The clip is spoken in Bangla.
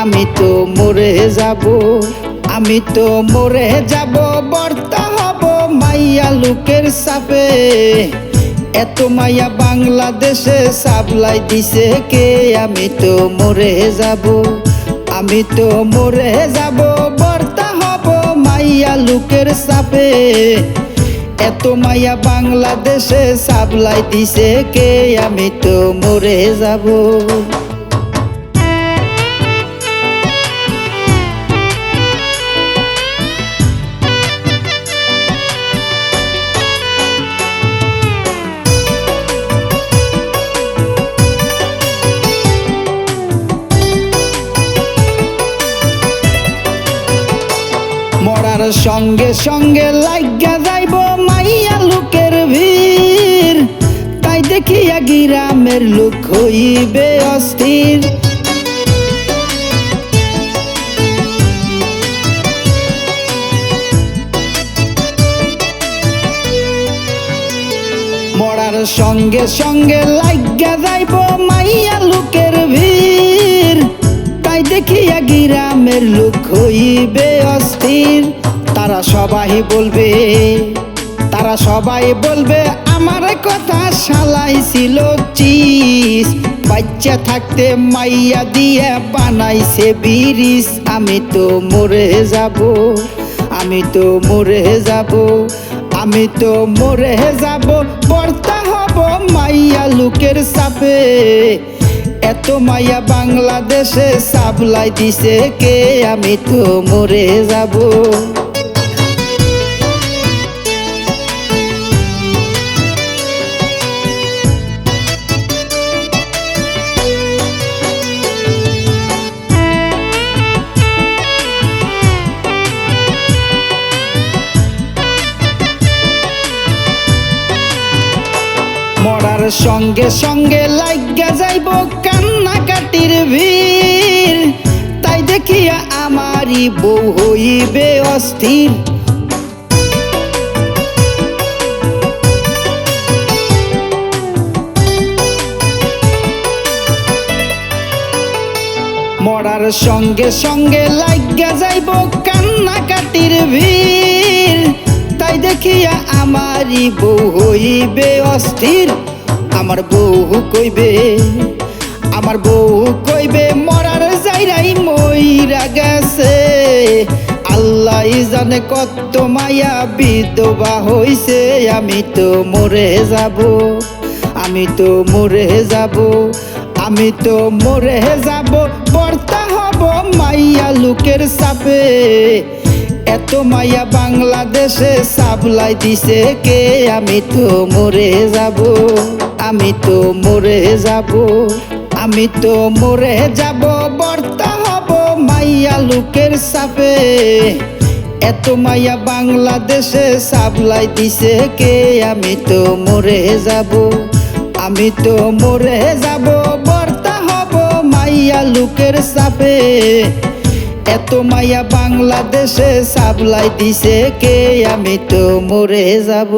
আমি তো যাব আমি তো মরে যাব বর্তা হব মাইয়া লোকের সাপে। এত মায়া বাংলাদেশে সাপ্লাই দিছে কে? আমি তো মরে যাব, আমি তো মরে যাব, বর্তা হব মাইয়া লোকের সাপে। এত মায়া বাংলাদেশে সাপ্লাই দিছে কে? আমি তো মরে যাব। মরার সঙ্গে সঙ্গে লাইগা যাইব মাইয়া লোকের ভিড়। তাই দেখিয়া গিরামের লোক হইবে অস্থির। মরার সঙ্গে সঙ্গে লাইগা যাইব মাইয়া লোকের ভিড়। তাই দেখিয়া গিরামের লোক হইবে অস্থির। তারা সবাই বলবে, তারা সবাই বলবে, আমার কথা শালাই ছিল চিস। বাচ্চা থাকতে মাইয়া দিয়ে বানাইছে বিরিস। আমি তো মরে যাব, আমি তো মরে যাব, আমি তো মরে যাব। পড়তা হব মাইয়া লোকের সাপে। এত মায়া বাংলাদেশে সাপ্লাই দিছে কে? আমি তো মরে যাব। মরার সঙ্গে সঙ্গে লাইগা যাইব কান্না কাটির ভিড়। তাই দেখিয়া আমারই বউ হইবে অস্থির। মরার সঙ্গে সঙ্গে লাইগা যাইব কান্না কাটির ভিড়। তাই দেখিয়া আমারই বউ হইবে অস্থির। আমার বউ কইবে, আমার বউ কইবে, মরার যাইরাই মইরা গেছে। আল্লাহ জানে কত মায়া বিধবা হইছে, আমি তো মরে যাব, আমি তো মরে যাব, আমি তো মরে যাব। বর্তা হব মাইয়া লোকের সাপে, এত মাইয়া বাংলাদেশে সাপ্লাই দিছে কে, আমি তো মরে যাব। আমি তো মরে যাব, আমি তো মরে যাব, বর্তা হব মাইয়া লোকের সাপে। এত মাইয়া বাংলাদেশে সাপ্লাই দিছে কে? আমি তো মরে যাব, আমি তো মরে যাব, বর্তা হব মাইয়া লোকের সাপে। এত মাইয়া বাংলাদেশে সাপ্লাই দিছে কে? আমি তো মরে যাব।